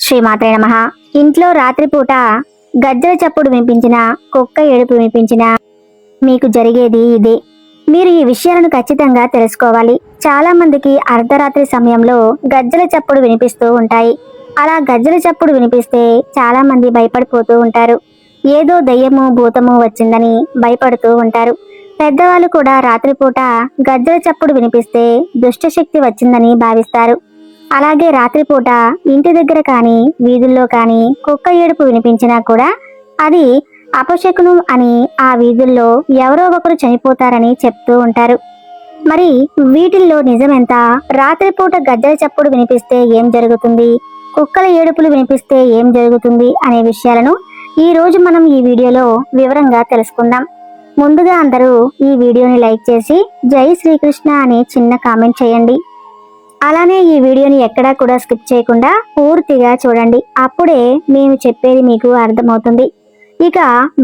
శ్రీమాత్రే నమ. ఇంట్లో రాత్రిపూట గజ్జల చప్పుడు వినిపించిన కుక్క ఏడుపు వినిపించిన మీకు జరిగేది ఇదే. మీరు ఈ విషయాలను ఖచ్చితంగా తెలుసుకోవాలి. చాలా మందికి అర్ధరాత్రి సమయంలో గజ్జల చప్పుడు వినిపిస్తూ ఉంటాయి. అలా గజ్జల చప్పుడు వినిపిస్తే చాలా మంది భయపడిపోతూ ఉంటారు. ఏదో దయ్యము భూతము వచ్చిందని భయపడుతూ ఉంటారు. పెద్దవాళ్ళు కూడా రాత్రిపూట గజ్జల చప్పుడు వినిపిస్తే దుష్టశక్తి వచ్చిందని భావిస్తారు. అలాగే రాత్రిపూట ఇంటి దగ్గర కానీ వీధుల్లో కానీ కుక్క ఏడుపు వినిపించినా కూడా అది అపశకునం అని ఆ వీధుల్లో ఎవరో ఒకరు చనిపోతారని చెప్తూ ఉంటారు. మరి వీటిల్లో నిజమెంత? రాత్రిపూట గద్దెల చప్పుడు వినిపిస్తే ఏం జరుగుతుంది? కుక్కల ఏడుపులు వినిపిస్తే ఏం జరుగుతుంది? అనే విషయాలను ఈ రోజు మనం ఈ వీడియోలో వివరంగా తెలుసుకుందాం. ముందుగా అందరూ ఈ వీడియోని లైక్ చేసి జై శ్రీకృష్ణ అని చిన్న కామెంట్ చేయండి. అలానే ఈ వీడియోని ఎక్కడా కూడా స్కిప్ చేయకుండా పూర్తిగా చూడండి. అప్పుడే మేము చెప్పేది మీకు అర్థమవుతుంది. ఇక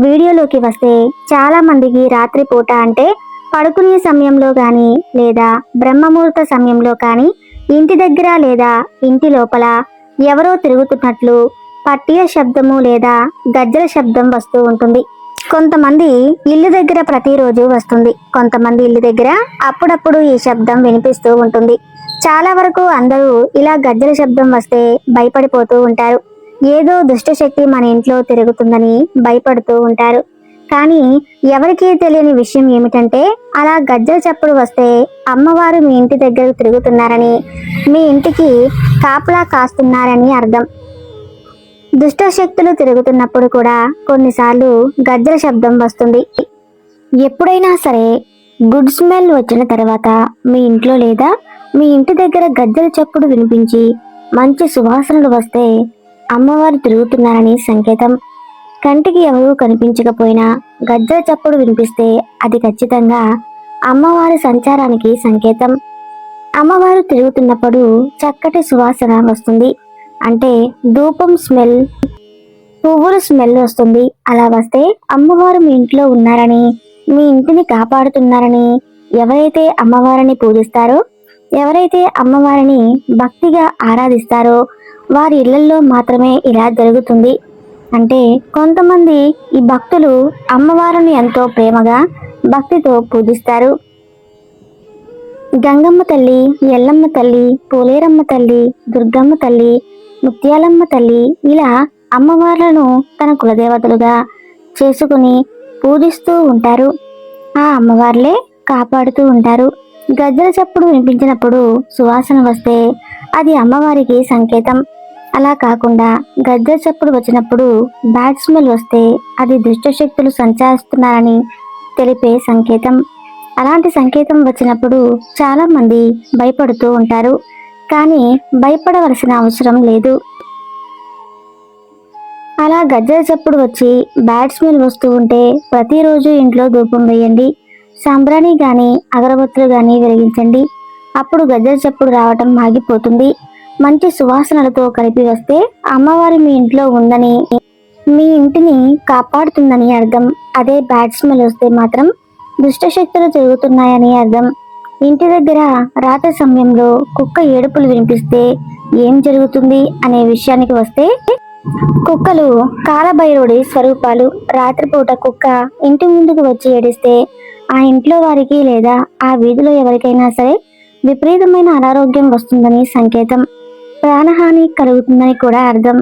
వీడియోలోకి వస్తే చాలా మందికి రాత్రిపూట అంటే పడుకునే సమయంలో కానీ లేదా బ్రహ్మముహూర్త సమయంలో కానీ ఇంటి దగ్గర లేదా ఇంటి లోపల ఎవరో తిరుగుతున్నట్లు పట్టియ శబ్దము లేదా గజ్జల శబ్దం వస్తూ ఉంటుంది. కొంతమంది ఇల్లు దగ్గర ప్రతిరోజు వస్తుంది. కొంతమంది ఇల్లు దగ్గర అప్పుడప్పుడు ఈ శబ్దం వినిపిస్తూ ఉంటుంది. చాలా వరకు అందరూ ఇలా గజ్జల శబ్దం వస్తే భయపడిపోతూ ఉంటారు. ఏదో దుష్టశక్తి మన ఇంట్లో తిరుగుతుందని భయపడుతూ ఉంటారు. కానీ ఎవరికీ తెలియని విషయం ఏమిటంటే అలా గజ్జల చప్పుడు వస్తే అమ్మవారు మీ ఇంటి దగ్గర తిరుగుతున్నారని మీ ఇంటికి కాపలా కాస్తున్నారని అర్థం. దుష్ట శక్తులు తిరుగుతున్నప్పుడు కూడా కొన్నిసార్లు గజ్జల శబ్దం వస్తుంది. ఎప్పుడైనా సరే గుడ్ స్మెల్ వచ్చిన తర్వాత మీ ఇంట్లో లేదా మీ ఇంటి దగ్గర గద్దెల చప్పుడు వినిపించి మంచి సువాసనలు వస్తే అమ్మవారు తిరుగుతున్నారని సంకేతం. కంటికి ఎవరూ కనిపించకపోయినా గద్దెల చప్పుడు వినిపిస్తే అది ఖచ్చితంగా అమ్మవారి సంచారానికి సంకేతం. అమ్మవారు తిరుగుతున్నప్పుడు చక్కటి సువాసన వస్తుంది. అంటే ధూపం స్మెల్ పువ్వుల స్మెల్ వస్తుంది. అలా వస్తే అమ్మవారు మీ ఇంట్లో ఉన్నారని మీ ఇంటిని కాపాడుతున్నారని ఎవరైతే అమ్మవారిని పూజిస్తారో ఎవరైతే అమ్మవారిని భక్తిగా ఆరాధిస్తారో వారి ఇళ్ళలో మాత్రమే ఇలా జరుగుతుంది. అంటే కొంతమంది ఈ భక్తులు అమ్మవారిని ఎంతో ప్రేమగా భక్తితో పూజిస్తారు. గంగమ్మ తల్లి ఎల్లమ్మ తల్లి పోలేరమ్మ తల్లి దుర్గమ్మ తల్లి ముత్యాలమ్మ తల్లి ఇలా అమ్మవార్లను తన కులదేవతలుగా చేసుకుని పూజిస్తూ ఉంటారు. ఆ అమ్మవార్లే కాపాడుతూ ఉంటారు. గజ్జల చప్పుడు వినిపించినప్పుడు సువాసన వస్తే అది అమ్మవారికి సంకేతం. అలా కాకుండా గజ్జల చప్పుడు వచ్చినప్పుడు బ్యాడ్ స్మెల్ వస్తే అది దుష్టశక్తులు సంచారిస్తున్నారని తెలిపే సంకేతం. అలాంటి సంకేతం వచ్చినప్పుడు చాలామంది భయపడుతూ ఉంటారు కానీ భయపడవలసిన అవసరం లేదు. అలా గజ్జల చప్పుడు వచ్చి బ్యాడ్ స్మెల్ వస్తూ ఉంటే ప్రతిరోజు ఇంట్లో ధూపం వేయండి. సాంబ్రాణి కానీ అగరబత్తులు కానీ వెలిగించండి. అప్పుడు గజ్జల చప్పుడు రావటం ఆగిపోతుంది. మంచి సువాసనలతో కలిపి వస్తే అమ్మవారి మీ ఇంట్లో ఉందని మీ ఇంటిని కాపాడుతుందని అర్థం. అదే బ్యాడ్ స్మెల్ వస్తే మాత్రం దుష్టశక్తులు తిరుగుతున్నాయని అర్థం. ఇంటి దగ్గర రాత్రి సమయంలో కుక్క ఏడుపులు వినిపిస్తే ఏం జరుగుతుంది అనే విషయానికి వస్తే కుక్కలు కాలభైరుడి స్వరూపాలు. రాత్రిపూట కుక్క ఇంటి ముందుకు వచ్చి ఏడిస్తే ఆ ఇంట్లో వారికి లేదా ఆ వీధిలో ఎవరికైనా సరే విపరీతమైన అనారోగ్యం వస్తుందని సంకేతం. ప్రాణహాని కలుగుతుందని కూడా అర్థం.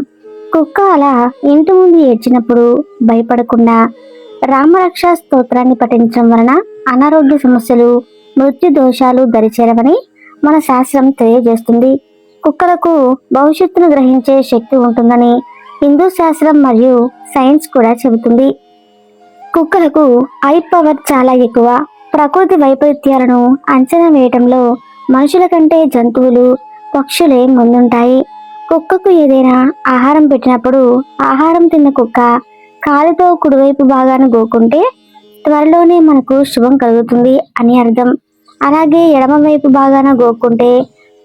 కుక్క అలా ఇంటి ముందు ఏడ్చినప్పుడు భయపడకుండా రామరక్ష స్తోత్రాన్ని పఠించడం వలన అనారోగ్య సమస్యలు మృత్యు దోషాలు దరిచేరవని మన శాస్త్రం తెలియజేస్తుంది. కుక్కలకు భవిష్యత్తును గ్రహించే శక్తి ఉంటుందని హిందూ శాస్త్రం మరియు సైన్స్ కూడా చెబుతుంది. కుక్కలకు ఐ పవర్ చాలా ఎక్కువ. ప్రకృతి వైపరీత్యాలను అంచనా వేయటంలో మనుషుల కంటే జంతువులు పక్షులే ముందుంటాయి. కుక్కకు ఏదైనా ఆహారం పెట్టినప్పుడు ఆహారం తిన్న కుక్క కాలుతో కుడివైపు భాగాన్ని గోకుంటే త్వరలోనే మనకు శుభం కలుగుతుంది అని అర్థం. అలాగే ఎడమవైపు భాగాన గోకుంటే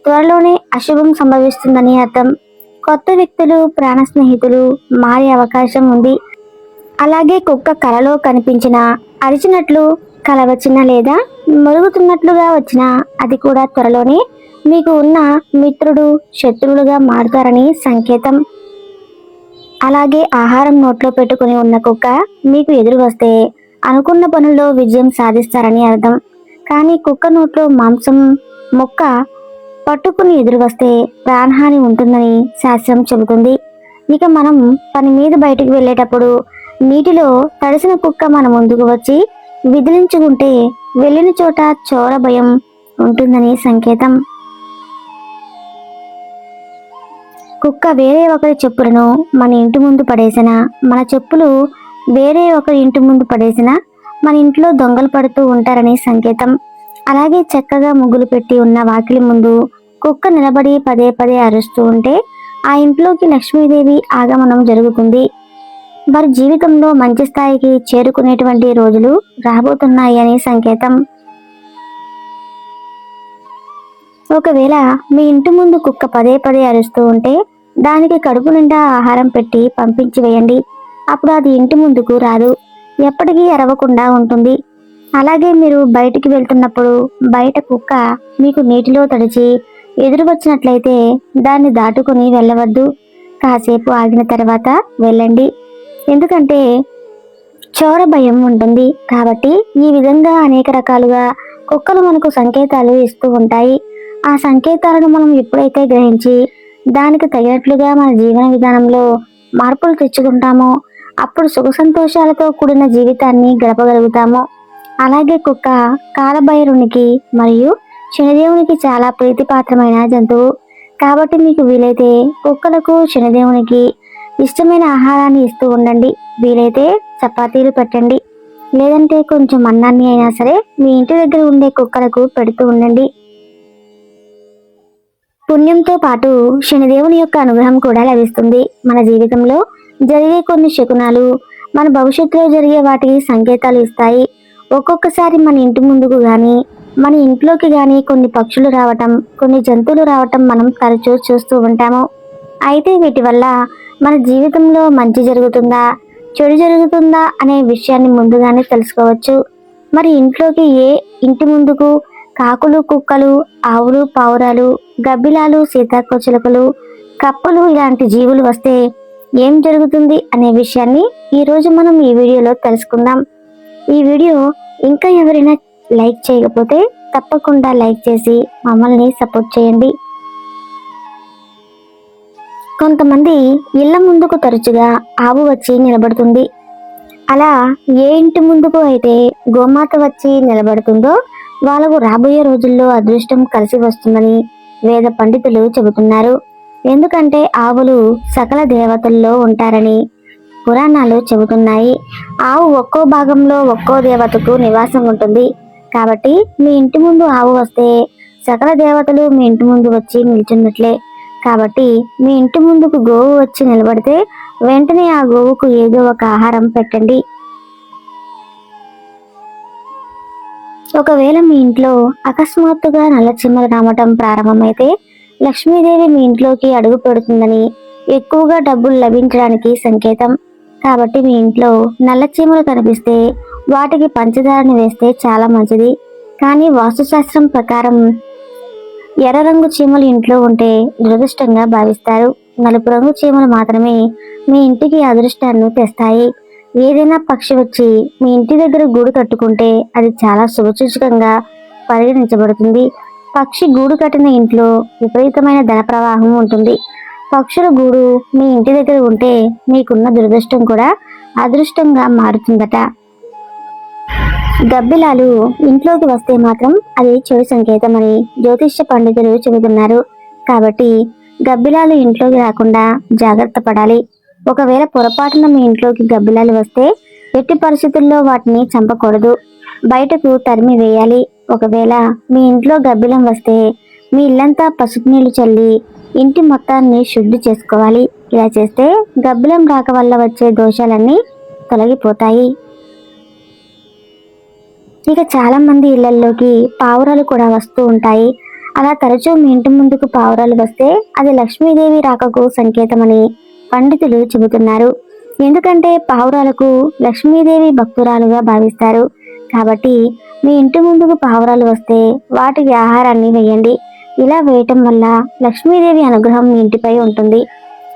త్వరలోనే అశుభం సంభవిస్తుందని అర్థం. కొత్త వ్యక్తులు ప్రాణ స్నేహితులు మారే అవకాశం ఉంది. అలాగే కుక్క కలలో కనిపించిన అరిచినట్లు కల వచ్చిన లేదా మురుగుతున్నట్లుగా వచ్చిన అది కూడా త్వరలోనే మీకు ఉన్న మిత్రుడు శత్రువులుగా మారుతారని సంకేతం. అలాగే ఆహారం నోట్లో పెట్టుకుని ఉన్న కుక్క మీకు ఎదురు వస్తే అనుకున్న పనుల్లో విజయం సాధిస్తారని అర్థం. కానీ కుక్క నోట్లో మాంసం మొక్క పట్టుకుని ఎదురు వస్తే ప్రాణహాని ఉంటుందని శాస్త్రం చెబుతుంది. ఇక మనం పని మీద బయటికి వెళ్ళేటప్పుడు నీటిలో తడిసిన కుక్క మన ముందుకు వచ్చి విదిలించుకుంటే వెళ్ళిన చోట చోర భయం ఉంటుందని సంకేతం. కుక్క వేరే ఒకరి చెప్పులను మన ఇంటి ముందు పడేసిన మన చెప్పులు వేరే ఒకరి ఇంటి ముందు పడేసిన మన ఇంట్లో దొంగలు పడుతూ ఉంటారని సంకేతం. అలాగే చక్కగా ముగ్గులు పెట్టి ఉన్న వాకిలి ముందు కుక్క నిలబడి పదే పదే అరుస్తూ ఉంటే ఆ ఇంట్లోకి లక్ష్మీదేవి ఆగమనం జరుగుతుంది. వారి జీవితంలో మంచి స్థాయికి చేరుకునేటువంటి రోజులు రాబోతున్నాయి అనే సంకేతం. ఒకవేళ మీ ఇంటి ముందు కుక్క పదే పదే అరుస్తూ ఉంటే దానికి కడుపు నిండా ఆహారం పెట్టి పంపించి వేయండి. అప్పుడు అది ఇంటి ముందుకు రాదు. ఎప్పటికీ అరవకుండా ఉంటుంది. అలాగే మీరు బయటికి వెళ్తున్నప్పుడు బయట కుక్క మీకు నీటిలో తడిచి ఎదురు వచ్చినట్లయితే దాన్ని దాటుకుని వెళ్ళవద్దు. కాసేపు ఆగిన తర్వాత వెళ్ళండి. ఎందుకంటే చోర భయం ఉంటుంది కాబట్టి ఈ విధంగా అనేక రకాలుగా కుక్కలు మనకు సంకేతాలు ఇస్తూ ఉంటాయి. ఆ సంకేతాలను మనం ఎప్పుడైతే గ్రహించి దానికి తగినట్లుగా మన జీవన విధానంలో మార్పులు తెచ్చుకుంటామో అప్పుడు సుఖ సంతోషాలతో కూడిన జీవితాన్ని గడపగలుగుతాము. అలాగే కుక్క కాలభైరునికి మరియు శనిదేవునికి చాలా ప్రీతిపాత్రమైన జంతువు. కాబట్టి మీకు వీలైతే కుక్కలకు శనిదేవునికి ఇష్టమైన ఆహారాన్ని ఇస్తూ ఉండండి. వీలైతే చపాతీలు పెట్టండి. లేదంటే కొంచెం అన్నాన్ని అయినా సరే మీ ఇంటి దగ్గర ఉండే కుక్కలకు పెడుతూ ఉండండి. పుణ్యంతో పాటు శనిదేవుని యొక్క అనుగ్రహం కూడా లభిస్తుంది. మన జీవితంలో జరిగే కొన్ని శకునాలు మన భవిష్యత్తులో జరిగే వాటికి సంకేతాలు ఇస్తాయి. ఒక్కొక్కసారి మన ఇంటి ముందుకు కానీ మన ఇంట్లోకి కానీ కొన్ని పక్షులు రావటం కొన్ని జంతువులు రావటం మనం తరచూ చూస్తూ ఉంటాము. అయితే వీటి వల్ల మన జీవితంలో మంచి జరుగుతుందా చెడు జరుగుతుందా అనే విషయాన్ని ముందుగానే తెలుసుకోవచ్చు. మరి ఇంట్లోకి ఏ ఇంటి ముందుకు కాకులు కుక్కలు ఆవులు పావురాలు గబ్బిలాలు సీతాకోచిలుకలు కప్పలు ఇలాంటి జీవులు వస్తే ఏం జరుగుతుంది అనే విషయాన్ని ఈరోజు మనం ఈ వీడియోలో తెలుసుకుందాం. ఈ వీడియో ఇంకా ఎవరైనా లైక్ చేయకపోతే తప్పకుండా లైక్ చేసి మమ్మల్ని సపోర్ట్ చేయండి. కొంతమంది ఇళ్ళ ముందుకు తరచుగా ఆవు వచ్చి నిలబడుతుంది. అలా ఏ ఇంటి ముందుకు అయితే గోమాత వచ్చి నిలబడుతుందో వాళ్ళకు రాబోయే రోజుల్లో అదృష్టం కలిసి వస్తుందని వేద పండితులు చెబుతున్నారు. ఎందుకంటే ఆవులు సకల దేవతల్లో ఉంటారని పురాణాలు చెబుతున్నాయి. ఆవు ఒక్కో భాగంలో ఒక్కో దేవతకు నివాసం ఉంటుంది. కాబట్టి మీ ఇంటి ముందు ఆవు వస్తే సకల దేవతలు మీ ఇంటి ముందు వచ్చి నిల్చున్నట్లే. కాబట్టి మీ ఇంటి ముందుకు గోవు వచ్చి నిలబడితే వెంటనే ఆ గోవుకు ఏదో ఒక ఆహారం పెట్టండి. ఒకవేళ మీ ఇంట్లో అకస్మాత్తుగా నల్లచిమ్మలు రావటం ప్రారంభమైతే లక్ష్మీదేవి మీ ఇంట్లోకి అడుగు పెడుతుందని ఎక్కువగా డబ్బులు లభించడానికి సంకేతం. కాబట్టి మీ ఇంట్లో నల్లచీమలు కనిపిస్తే వాటికి పంచదారని వేస్తే చాలా మంచిది. కానీ వాస్తుశాస్త్రం ప్రకారం ఎర్ర రంగు చీమలు ఇంట్లో ఉంటే దురదృష్టంగా భావిస్తారు. నలుపు రంగు చీమలు మాత్రమే మీ ఇంటికి అదృష్టాన్ని తెస్తాయి. ఏదైనా పక్షి వచ్చి మీ ఇంటి దగ్గర గూడు కట్టుకుంటే అది చాలా శుభసూచకంగా పరిగణించబడుతుంది. పక్షి గూడు కట్టిన ఇంట్లో విపరీతమైన ధన ప్రవాహం ఉంటుంది. పక్షుల గూడు మీ ఇంటి దగ్గర ఉంటే మీకున్న దురదృష్టం కూడా అదృష్టంగా మారుతుందట. గబ్బిలాలు ఇంట్లోకి వస్తే మాత్రం అది చెడు సంకేతమని జ్యోతిష్య పండితులు చెబుతున్నారు. కాబట్టి గబ్బిలాలు ఇంట్లోకి రాకుండా జాగ్రత్త పడాలి. ఒకవేళ పొరపాటున మీ ఇంట్లోకి గబ్బిలాలు వస్తే ఎట్టి పరిస్థితుల్లో వాటిని చంపకూడదు. బయటకు తరిమి వేయాలి. ఒకవేళ మీ ఇంట్లో గబ్బిలం వస్తే మీ ఇల్లంతా పసుపు నీళ్ళు చల్లి ఇంటి మొత్తాన్ని శుద్ధి చేసుకోవాలి. ఇలా చేస్తే గబ్బిలం రాక వల్ల వచ్చే దోషాలన్నీ తొలగిపోతాయి. ఇక చాలా మంది ఇళ్ళల్లోకి పావురాలు కూడా వస్తూ ఉంటాయి. అలా తరచూ మీ ఇంటి ముందుకు పావురాలు వస్తే అది లక్ష్మీదేవి రాకకు సంకేతమని పండితులు చెబుతున్నారు. ఎందుకంటే పావురాలకు లక్ష్మీదేవి భక్తురాలుగా భావిస్తారు. కాబట్టి మీ ఇంటి ముందుకు పావురాలు వస్తే వాటికి ఆహారాన్ని వేయండి. ఇలా వేయటం వల్ల లక్ష్మీదేవి అనుగ్రహం మీ ఇంటిపై ఉంటుంది.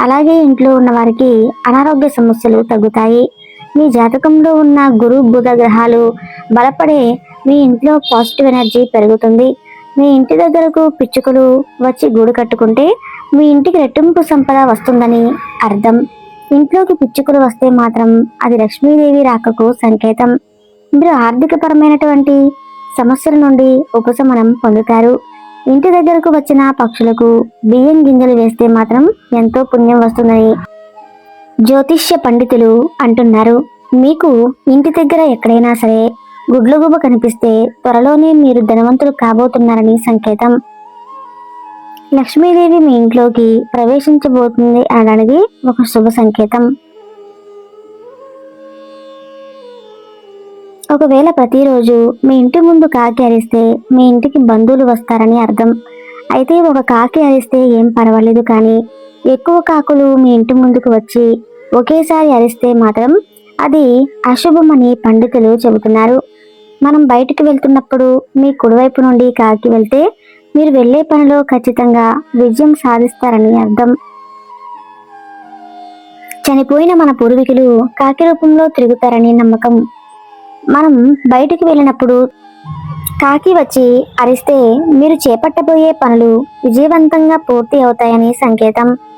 అలాగే ఇంట్లో ఉన్న వారికి అనారోగ్య సమస్యలు తగ్గుతాయి. మీ జాతకంలో ఉన్న గురు బుధ గ్రహాలు బలపడే మీ ఇంట్లో పాజిటివ్ ఎనర్జీ పెరుగుతుంది. మీ ఇంటి దగ్గరకు పిచ్చుకలు వచ్చి గూడు కట్టుకుంటే మీ ఇంటికి రెట్టింపు సంపద వస్తుందని అర్థం. ఇంట్లోకి పిచ్చుకలు వస్తే మాత్రం అది లక్ష్మీదేవి రాకకు సంకేతం. మీరు ఆర్థికపరమైనటువంటి సమస్యల నుండి ఉపశమనం పొందుతారు. ఇంటి దగ్గరకు వచ్చిన పక్షులకు బియ్యం గింజలు వేస్తే మాత్రం ఎంతో పుణ్యం వస్తుందని జ్యోతిష్య పండితులు అంటున్నారు. మీకు ఇంటి దగ్గర ఎక్కడైనా సరే గుడ్లగుబ కనిపిస్తే త్వరలోనే మీరు ధనవంతులు కాబోతున్నారని సంకేతం. లక్ష్మీదేవి మీ ఇంట్లోకి ప్రవేశించబోతుంది అనడానికి ఒక శుభ సంకేతం. ఒకవేళ ప్రతిరోజు మీ ఇంటి ముందు కాకి అరిస్తే మీ ఇంటికి బంధువులు వస్తారని అర్థం. అయితే ఒక కాకి అరిస్తే ఏం పర్వాలేదు కానీ ఎక్కువ కాకులు మీ ఇంటి ముందుకు వచ్చి ఒకేసారి అరిస్తే మాత్రం అది అశుభమని పండితులు చెబుతున్నారు. మనం బయటికి వెళ్తున్నప్పుడు మీ కుడివైపు నుండి కాకి వెళ్తే మీరు వెళ్ళే పనిలో ఖచ్చితంగా విజయం సాధిస్తారని అర్థం. చనిపోయిన మన పూర్వీకులు కాకి రూపంలో తిరుగుతారని నమ్మకం. మనం బయటికి వెళ్ళినప్పుడు కాకి వచ్చి అరిస్తే మీరు చేపట్టబోయే పనులు విజయవంతంగా పూర్తి అవుతాయని సంకేతం.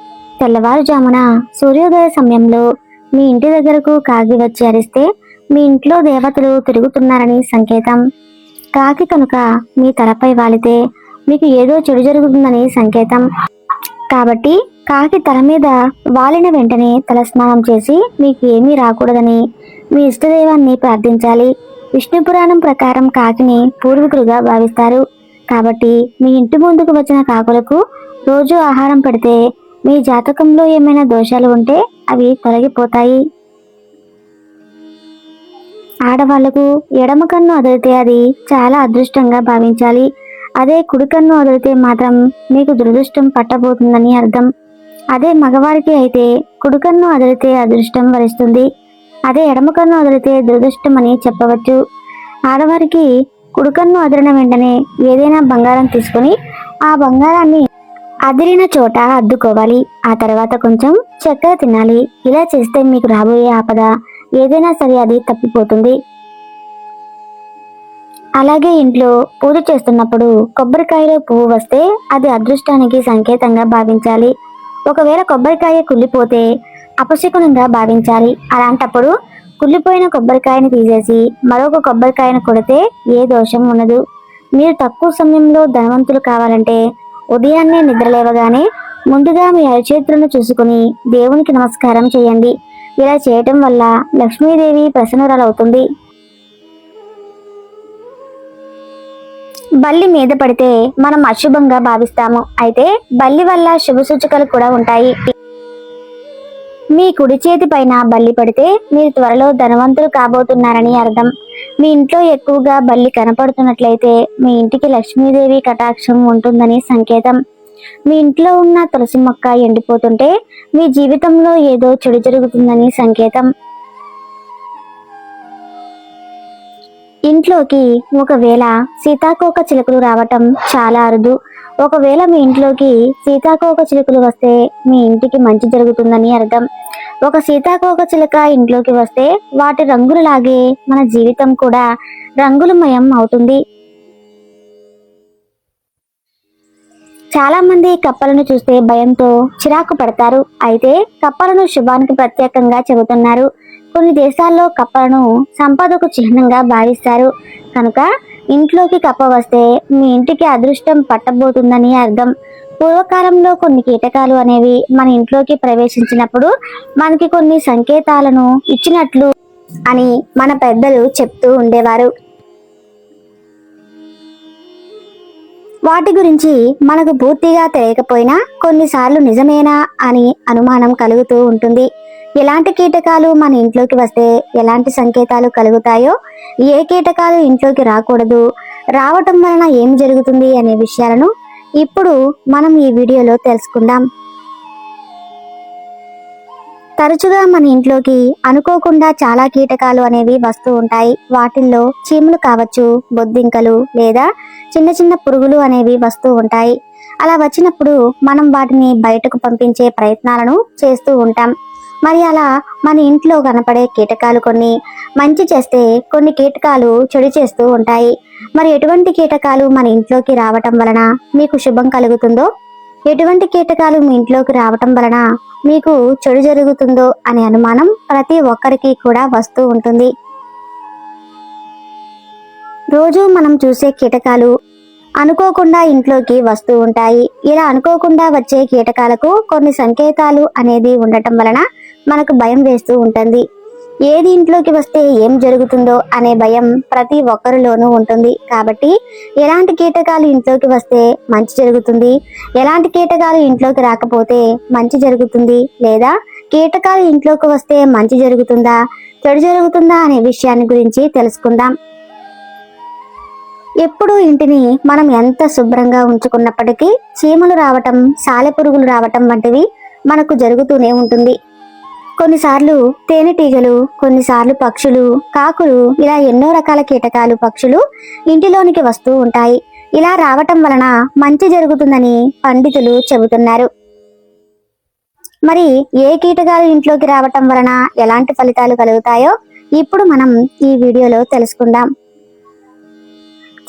తెల్లవారుజామున సూర్యోదయ సమయంలో మీ ఇంటి దగ్గరకు కాకి వచ్చి అరిస్తే మీ ఇంట్లో దేవతలు తిరుగుతున్నారని సంకేతం. కాకి కనుక మీ తలపై వాలితే మీకు ఏదో చెడు జరుగుతుందని సంకేతం. కాబట్టి కాకి తల మీద వాలిన వెంటనే తలస్నానం చేసి మీకు ఏమీ రాకూడదని మీ ఇష్టదైవాన్ని ప్రార్థించాలి. విష్ణు పురాణం ప్రకారం కాకిని పూర్వీకులుగా భావిస్తారు. కాబట్టి మీ ఇంటి ముందుకు వచ్చిన కాకులకు రోజు ఆహారం పెడితే మీ జాతకంలో ఏమైనా దోషాలు ఉంటే అవి తొలగిపోతాయి. ఆడవాళ్ళకు ఎడమ కన్ను అదిరితే అది చాలా అదృష్టంగా భావించాలి. అదే కుడి కన్ను అదిరితే మాత్రం మీకు దురదృష్టం పట్టబోతుందని అర్థం. అదే మగవారికి అయితే కుడి కన్ను అదిరితే అదృష్టం వరిస్తుంది. అదే ఎడమ కన్ను అదిరితే దురదృష్టం అని చెప్పవచ్చు. ఆడవారికి కుడుకన్ను అదిరిన వెంటనే ఏదైనా బంగారం తీసుకుని ఆ బంగారాన్ని అదిరిన చోట అద్దుకోవాలి. ఆ తర్వాత కొంచెం చక్కెర తినాలి. ఇలా చేస్తే మీకు రాబోయే ఆపద ఏదైనా సరే అది తప్పిపోతుంది. అలాగే ఇంట్లో పూజ చేస్తున్నప్పుడు కొబ్బరికాయలో పువ్వు వస్తే అది అదృష్టానికి సంకేతంగా భావించాలి. ఒకవేళ కొబ్బరికాయ కుళ్ళిపోతే అపశకునంగా భావించాలి. అలాంటప్పుడు కుళ్ళిపోయిన కొబ్బరికాయని తీసేసి మరొక కొబ్బరికాయను కొడితే ఏ దోషం ఉండదు. మీరు తక్కువ సమయంలో ధనవంతులు కావాలంటే ఉదయాన్నే నిద్రలేవగానే ముందుగా మీ అరచేతులను చూసుకుని దేవునికి నమస్కారం చేయండి. ఇలా చేయటం వల్ల లక్ష్మీదేవి ప్రసన్నురాలవుతుంది. బల్లి మీద పడితే మనం అశుభంగా భావిస్తాము. అయితే బల్లి వల్ల శుభ సూచికలు కూడా ఉంటాయి. మీ కుడి చేతి పైన బల్లి పడితే మీరు త్వరలో ధనవంతులు కాబోతున్నారని అర్థం. మీ ఇంట్లో ఎక్కువగా బల్లి కనపడుతున్నట్లయితే మీ ఇంటికి లక్ష్మీదేవి కటాక్షం ఉంటుందని సంకేతం. మీ ఇంట్లో ఉన్న తులసి మొక్క ఎండిపోతుంటే మీ జీవితంలో ఏదో చెడు జరుగుతుందని సంకేతం. ఇంట్లోకి ఒకవేళ సీతాకోక చిలుకలు రావటం చాలా అరుదు. ఒకవేళ మీ ఇంట్లోకి సీతాకోక చిలుకలు వస్తే మీ ఇంటికి మంచి జరుగుతుందని అర్థం. ఒక సీతాకోక చిలుక ఇంట్లోకి వస్తే వాటి రంగులలాగే మన జీవితం కూడా రంగులమయం అవుతుంది. చాలా మంది కప్పలను చూస్తే భయంతో చిరాకు పడతారు. అయితే కప్పలను శుభానికి ప్రత్యేకంగా చెబుతున్నారు. కొన్ని దేశాల్లో కప్పలను సంపదకు చిహ్నంగా భావిస్తారు. కనుక ఇంట్లోకి కప్ప వస్తే మీ ఇంటికి అదృష్టం పట్టబోతుందని అర్థం. పూర్వకాలంలో కొన్ని కీటకాలు అనేవి మన ఇంట్లోకి ప్రవేశించినప్పుడు మనకి కొన్ని సంకేతాలను ఇచ్చినట్లు అని మన పెద్దలు చెప్తూ ఉండేవారు. వాటి గురించి మనకు పూర్తిగా తెలియకపోయినా కొన్నిసార్లు నిజమేనా అని అనుమానం కలుగుతూ ఉంటుంది. ఎలాంటి కీటకాలు మన ఇంట్లోకి వస్తే ఎలాంటి సంకేతాలు కలుగుతాయో ఏ కీటకాలు ఇంట్లోకి రాకూడదు రావటం వలన ఏం జరుగుతుంది అనే విషయాలను ఇప్పుడు మనం ఈ వీడియోలో తెలుసుకుందాం. తరచుగా మన ఇంట్లోకి అనుకోకుండా చాలా కీటకాలు అనేవి వస్తూ ఉంటాయి. వాటిల్లో చీమలు కావచ్చు బొద్దింకలు లేదా చిన్న చిన్న పురుగులు అనేవి వస్తూ ఉంటాయి. అలా వచ్చినప్పుడు మనం వాటిని బయటకు పంపించే ప్రయత్నాలను చేస్తూ ఉంటాం. మరి అలా మన ఇంట్లో కనపడే కీటకాలు కొన్ని మంచి చేస్తే కొన్ని కీటకాలు చెడు చేస్తూ ఉంటాయి. మరి ఎటువంటి కీటకాలు మన ఇంట్లోకి రావటం వలన మీకు శుభం కలుగుతుందో? ఎటువంటి కీటకాలు మీ ఇంట్లోకి రావటం వలన మీకు చెడు జరుగుతుందో అనే అనుమానం ప్రతి ఒక్కరికి కూడా వస్తూ ఉంటుంది. రోజు మనం చూసే కీటకాలు అనుకోకుండా ఇంట్లోకి వస్తూ ఉంటాయి. ఇలా అనుకోకుండా వచ్చే కీటకాలకు కొన్ని సంకేతాలు అనేది ఉండటం వలన మనకు భయం వేస్తూ ఉంటుంది. ఏది ఇంట్లోకి వస్తే ఏం జరుగుతుందో అనే భయం ప్రతి ఒక్కరిలోనూ ఉంటుంది. కాబట్టి ఎలాంటి కీటకాలు ఇంట్లోకి వస్తే మంచి జరుగుతుంది? ఎలాంటి కీటకాలు ఇంట్లోకి రాకపోతే మంచి జరుగుతుంది? లేదా కీటకాలు ఇంట్లోకి వస్తే మంచి జరుగుతుందా? చెడు జరుగుతుందా అనే విషయాన్ని గురించి తెలుసుకుందాం. ఎప్పుడు ఇంటిని మనం ఎంత శుభ్రంగా ఉంచుకున్నప్పటికీ చీమలు రావటం సాలెపురుగులు రావటం వంటివి మనకు జరుగుతూనే ఉంటుంది. కొన్నిసార్లు తేనెటీగలు కొన్నిసార్లు పక్షులు కాకులు ఇలా ఎన్నో రకాల కీటకాలు పక్షులు ఇంటిలోనికి వస్తూ ఉంటాయి. ఇలా రావటం వలన మంచి జరుగుతుందని పండితులు చెబుతున్నారు. మరి ఏ కీటకాలు ఇంట్లోకి రావటం వలన ఎలాంటి ఫలితాలు కలుగుతాయో ఇప్పుడు మనం ఈ వీడియోలో తెలుసుకుందాం.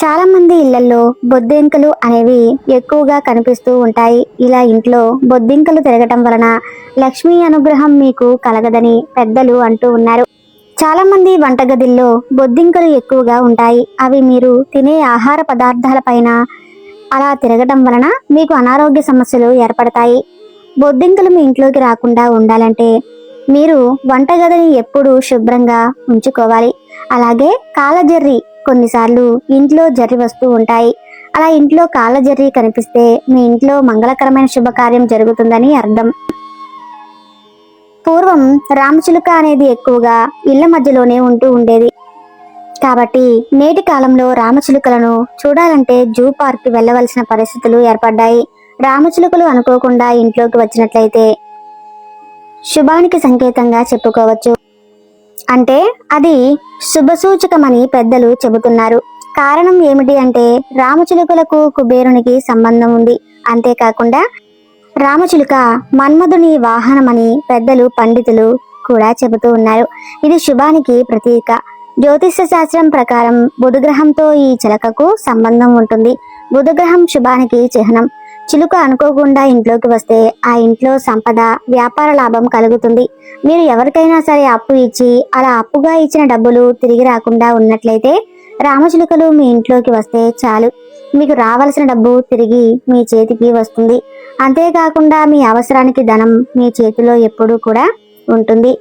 చాలా మంది ఇళ్ళలో బొద్దింకలు అనేవి ఎక్కువగా కనిపిస్తూ ఉంటాయి. ఇలా ఇంట్లో బొద్దింకలు తిరగటం వలన లక్ష్మీ అనుగ్రహం మీకు కలగదని పెద్దలు అంటూ ఉన్నారు. చాలా మంది వంటగదిల్లో బొద్దింకలు ఎక్కువగా ఉంటాయి. అవి మీరు తినే ఆహార పదార్థాల పైన అలా తిరగటం వలన మీకు అనారోగ్య సమస్యలు ఏర్పడతాయి. బొద్దింకలు మీ ఇంట్లోకి రాకుండా ఉండాలంటే మీరు వంటగదిని ఎప్పుడూ శుభ్రంగా ఉంచుకోవాలి. అలాగే కాలజర్రి కొన్నిసార్లు ఇంట్లో జర్రి వస్తూ ఉంటాయి. అలా ఇంట్లో కాళ్ళ జర్రి కనిపిస్తే మీ ఇంట్లో మంగళకరమైన శుభకార్యం జరుగుతుందని అర్థం. పూర్వం రామచిలుక అనేది ఎక్కువగా ఇళ్ళ మధ్యలోనే ఉంటూ ఉండేది. కాబట్టి నేటి కాలంలో రామచిలుకలను చూడాలంటే జూ పార్క్ వెళ్ళవలసిన పరిస్థితులు ఏర్పడ్డాయి. రామచిలుకలు అనుకోకుండా ఇంట్లోకి వచ్చినట్లయితే శుభానికి సంకేతంగా చెప్పుకోవచ్చు. అంటే అది శుభసూచకమని పెద్దలు చెబుతున్నారు. కారణం ఏమిటి అంటే రామచిలుకలకు కుబేరునికి సంబంధం ఉంది. అంతేకాకుండా రామచిలుక మన్మధుని వాహనమని పెద్దలు పండితులు కూడా చెబుతూ ఉన్నారు. ఇది శుభానికి ప్రతీక. జ్యోతిష శాస్త్రం ప్రకారం బుధగ్రహంతో ఈ చిలకకు సంబంధం ఉంటుంది. బుధగ్రహం శుభానికి చిహ్నం. చిలుక అనుకోకుండా ఇంట్లోకి వస్తే ఆ ఇంట్లో సంపద వ్యాపార లాభం కలుగుతుంది. మీరు ఎవరికైనా సరే అప్పు ఇచ్చి అలా అప్పుగా ఇచ్చిన డబ్బులు తిరిగి రాకుండా ఉన్నట్లయితే రామచిలుకలు మీ ఇంట్లోకి వస్తే చాలు. మీకు రావాల్సిన డబ్బు తిరిగి మీ చేతికి వస్తుంది. అంతేకాకుండా మీ అవసరానికి ధనం మీ చేతిలో ఎప్పుడూ కూడా ఉంటుంది.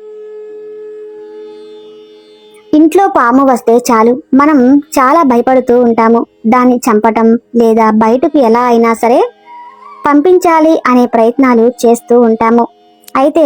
ఇంట్లో పాము వస్తే చాలు. మనం చాలా భయపడుతూ ఉంటాము. దాన్ని చంపటం లేదా బయటకు ఎలా అయినా సరే పంపించాలి అనే ప్రయత్నాలు చేస్తూ ఉంటాము. అయితే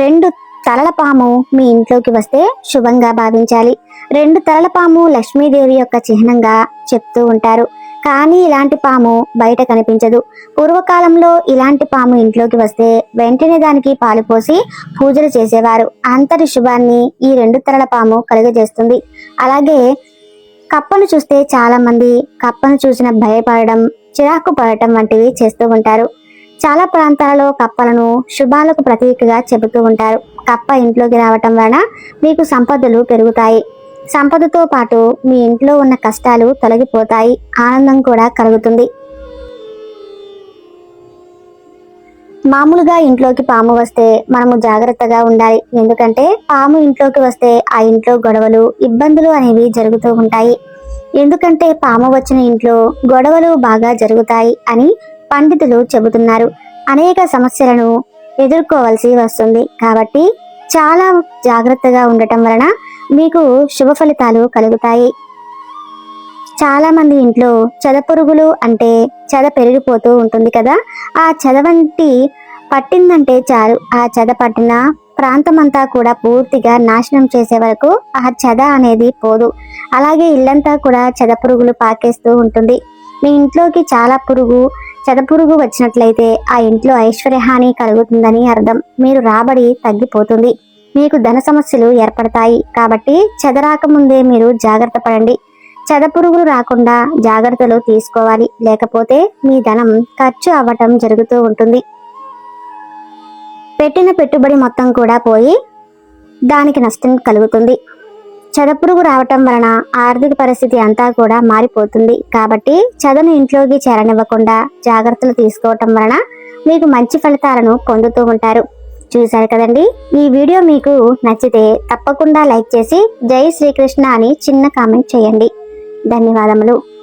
రెండు తలల పాము మీ ఇంట్లోకి వస్తే శుభంగా భావించాలి. రెండు తలల పాము లక్ష్మీదేవి యొక్క చిహ్నంగా చెప్తూ ఉంటారు. కానీ ఇలాంటి పాము బయట కనిపించదు. పూర్వకాలంలో ఇలాంటి పాము ఇంట్లోకి వస్తే వెంటనే దానికి పాలు పోసి పూజలు చేసేవారు. అంతటి శుభాన్ని ఈ రెండు తలల పాము కలుగజేస్తుంది. అలాగే కప్పను చూస్తే చాలా మంది కప్పను చూసిన భయపడడం చిరాకు పడటం వంటివి చేస్తూ ఉంటారు. చాలా ప్రాంతాలలో కప్పలను శుభాలకు ప్రతీకగా చెబుతూ ఉంటారు. కప్ప ఇంట్లోకి రావటం వలన మీకు సంపదలు పెరుగుతాయి. సంపదతో పాటు మీ ఇంట్లో ఉన్న కష్టాలు తొలగిపోతాయి. ఆనందం కూడా కలుగుతుంది. మామూలుగా ఇంట్లోకి పాము వస్తే మనము జాగ్రత్తగా ఉండాలి. ఎందుకంటే పాము ఇంట్లోకి వస్తే ఆ ఇంట్లో గొడవలు ఇబ్బందులు అనేవి జరుగుతూ ఉంటాయి. ఎందుకంటే పాము వచ్చిన ఇంట్లో గొడవలు బాగా జరుగుతాయి అని పండితులు చెబుతున్నారు. అనేక సమస్యలను ఎదుర్కోవాల్సి వస్తుంది. కాబట్టి చాలా జాగ్రత్తగా ఉండటం వలన మీకు శుభ ఫలితాలు కలుగుతాయి. చాలా మంది ఇంట్లో చెద పురుగులు అంటే చెద పెరిగిపోతూ ఉంటుంది కదా. ఆ చెద వంటి పట్టిందంటే చాలు. ఆ చెద పట్టిన ప్రాంతం అంతా కూడా పూర్తిగా నాశనం చేసే వరకు ఆ చెద అనేది పోదు. అలాగే ఇల్లంతా కూడా చెద పురుగులు పాకేస్తూ ఉంటుంది. మీ ఇంట్లోకి చాలా పురుగు చెద పురుగు వచ్చినట్లయితే ఆ ఇంట్లో ఐశ్వర్యహాని కలుగుతుందని అర్థం. మీరు రాబడి తగ్గిపోతుంది. మీకు ధన సమస్యలు ఏర్పడతాయి. కాబట్టి చెదరాక ముందే మీరు జాగ్రత్త పడండి. చదపురుగులు రాకుండా జాగ్రత్తలు తీసుకోవాలి. లేకపోతే మీ ధనం ఖర్చు అవ్వటం జరుగుతూ ఉంటుంది. పెట్టిన పెట్టుబడి మొత్తం కూడా పోయి దానికి నష్టం కలుగుతుంది. చదపురుగు రావటం వలన ఆర్థిక పరిస్థితి అంతా కూడా మారిపోతుంది. కాబట్టి చదను ఇంట్లోకి చేరనివ్వకుండా జాగ్రత్తలు తీసుకోవటం వలన మీకు మంచి ఫలితాలను పొందుతూ ఉంటారు. చూశారు కదండి? ఈ వీడియో మీకు నచ్చితే తప్పకుండా లైక్ చేసి జై శ్రీకృష్ణ అని చిన్న కామెంట్ చేయండి. ధన్యవాదములు.